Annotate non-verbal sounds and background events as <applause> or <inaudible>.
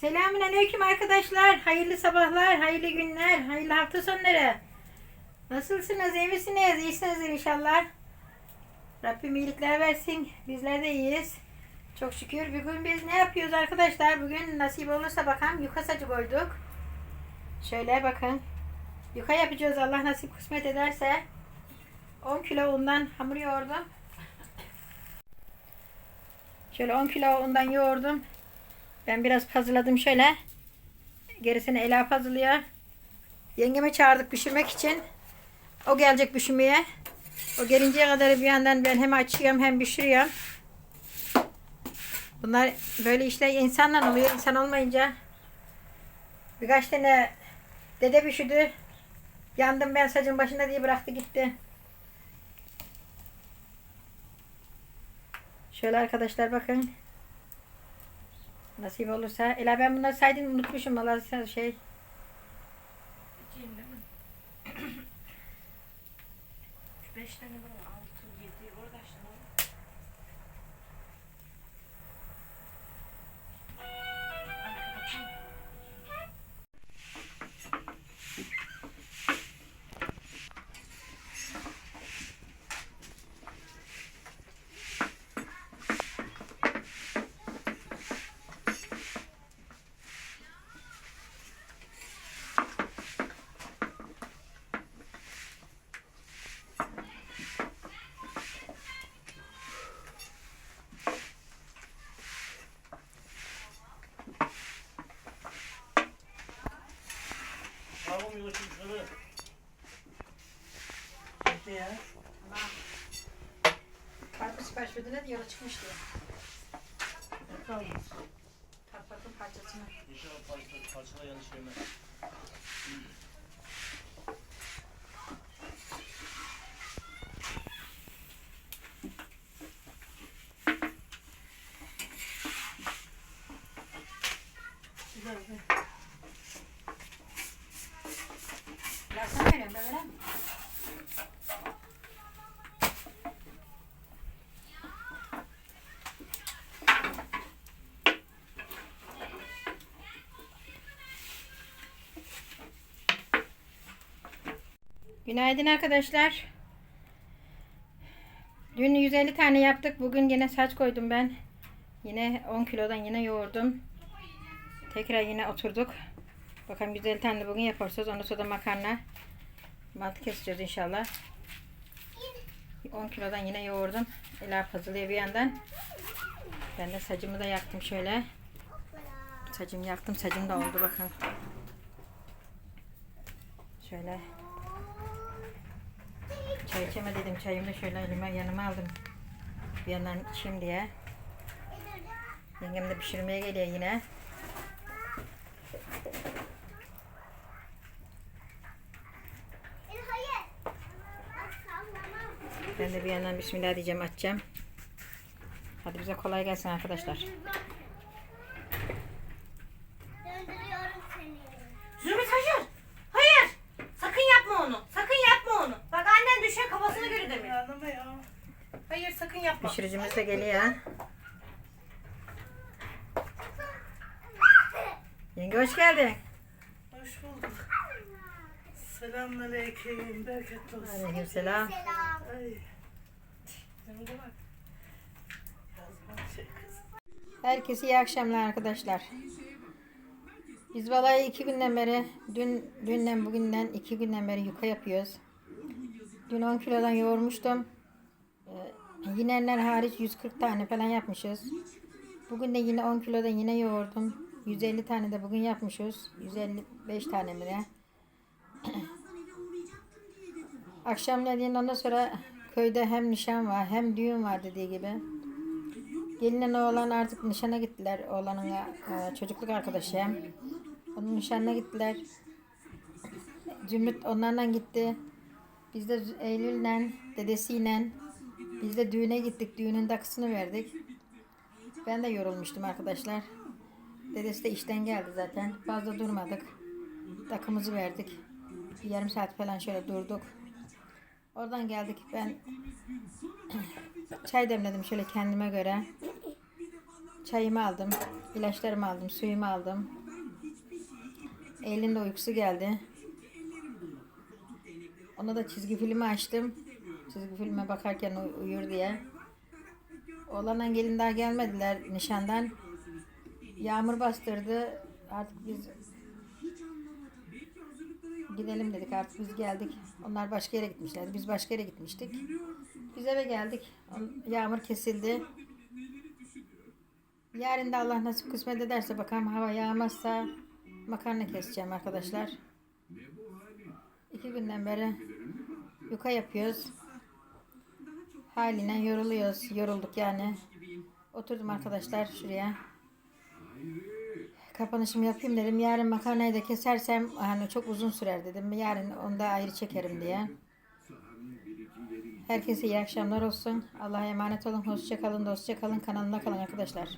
Selamün aleyküm arkadaşlar. Hayırlı sabahlar, hayırlı günler, hayırlı hafta sonları. Nasılsınız, iyi misiniz? İyisinizdir inşallah. Rabbim iyilikler versin. Bizler de iyiyiz. Çok şükür. Bugün biz ne yapıyoruz arkadaşlar? Bugün nasip olursa bakalım yuka sacı koyduk. Şöyle bakın. Yuka yapacağız Allah nasip kısmet ederse. 10 kilo undan hamur yoğurdum. Şöyle 10 kilo undan yoğurdum. Ben biraz pazıladım şöyle. Gerisini Ela pazılıyor. Yengeme çağırdık pişirmek için. O gelecek pişirmeye. O gelinceye kadar bir yandan ben hem açıyorum hem pişiriyorum. Bunlar böyle işler insanla oluyor. İnsan olmayınca birkaç tane dede pişirdi. Yandım ben sacın başında diye bıraktı gitti. Şöyle arkadaşlar bakın. Nasip olursa. Ela ben bunları saydım unutmuşum. Valla şey. <clears throat> Beş tane var, altı, yedi, orada işte. Bitti ya. Farklı sipariş verdiler yola çıkmış diye. Tamam. Patlatın parçasını. İnşallah parça, parçalar yanlış yemez. Güzel güzel. Birazdan veriyorum ben vereyim. Günaydın arkadaşlar. Dün 150 tane yaptık. Bugün yine saç koydum ben. Yine 10 kilodan yine yoğurdum. Tekrar yine oturduk. Bakalım 150 tane de bugün yaparız. Ondan sonra da makarna. Mantı keseceğiz inşallah. 10 kilodan yine yoğurdum. Ela hazırlıyor bir yandan. Ben de sacımı da yaktım şöyle. Sacımı yaktım. Sacım da oldu bakın. Şöyle. Çay içeme dedim. Çayımı da şöyle elime yanıma aldım. Bir yandan içeyim diye. Yengem de pişirmeye geliyor yine. Ben de bir yandan bismillah diyeceğim açacağım. Hadi bize kolay gelsin arkadaşlar. Pişiricimiz de geliyor. Yenge hoş geldin. Hoş bulduk. Selamünaleyküm. Bereketli olsun. Aleykümselam. Selam. Ay. Yanımda bak. Yazma şey kız. Herkese iyi akşamlar arkadaşlar. Biz vallahi iki günden beri, dün dünden bugünden iki günden beri yuka yapıyoruz. Dün 10 kilodan yoğurmuştum. Yinenler hariç 140 tane falan yapmışız. Bugün de yine 10 kilodan yine yoğurdum. 150 tane de bugün yapmışız. 155 tane mi ne? <clears throat> Akşamleyin ondan sonra köyde hem nişan var hem düğün var dediği gibi. Gelinle oğlan artık nişana gittiler. Oğlanın e, çocukluk arkadaşı. Onun nişanına gittiler. Zümrüt onlarla gitti. Biz de Eylül'le, dedesiyle biz de düğüne gittik. Düğünün dakısını verdik. Ben de yorulmuştum arkadaşlar. Dedesi de işten geldi zaten. Fazla durmadık. Takımızı verdik. Bir yarım saat falan şöyle durduk. Oradan geldik. Ben çay demledim şöyle kendime göre. Çayımı aldım. ilaçlarımı aldım. Suyumu aldım. Eylül'ün de uykusu geldi. Ona da çizgi filmi açtım. Çizgi filme bakarken uy- uyur diye. Oğlanla gelin daha gelmediler nişandan. Yağmur bastırdı. Artık biz gidelim dedik. Artık biz geldik. Onlar başka yere gitmişlerdi. Biz başka yere gitmiştik. Biz eve geldik. Yağmur kesildi. Yarın da Allah nasip kısmet ederse bakalım hava yağmazsa makarna keseceğim arkadaşlar. İki günden beri yuka yapıyoruz. Haline yoruluyoruz. Yorulduk yani. Oturdum arkadaşlar şuraya. Kapanışımı yapayım dedim. Yarın makarnayı da kesersem hani çok uzun sürer dedim. Yarın onu da ayrı çekerim diye. Herkese iyi akşamlar olsun. Allah'a emanet olun. Hoşça kalın, dostça kalın. Kanalımda kalın arkadaşlar.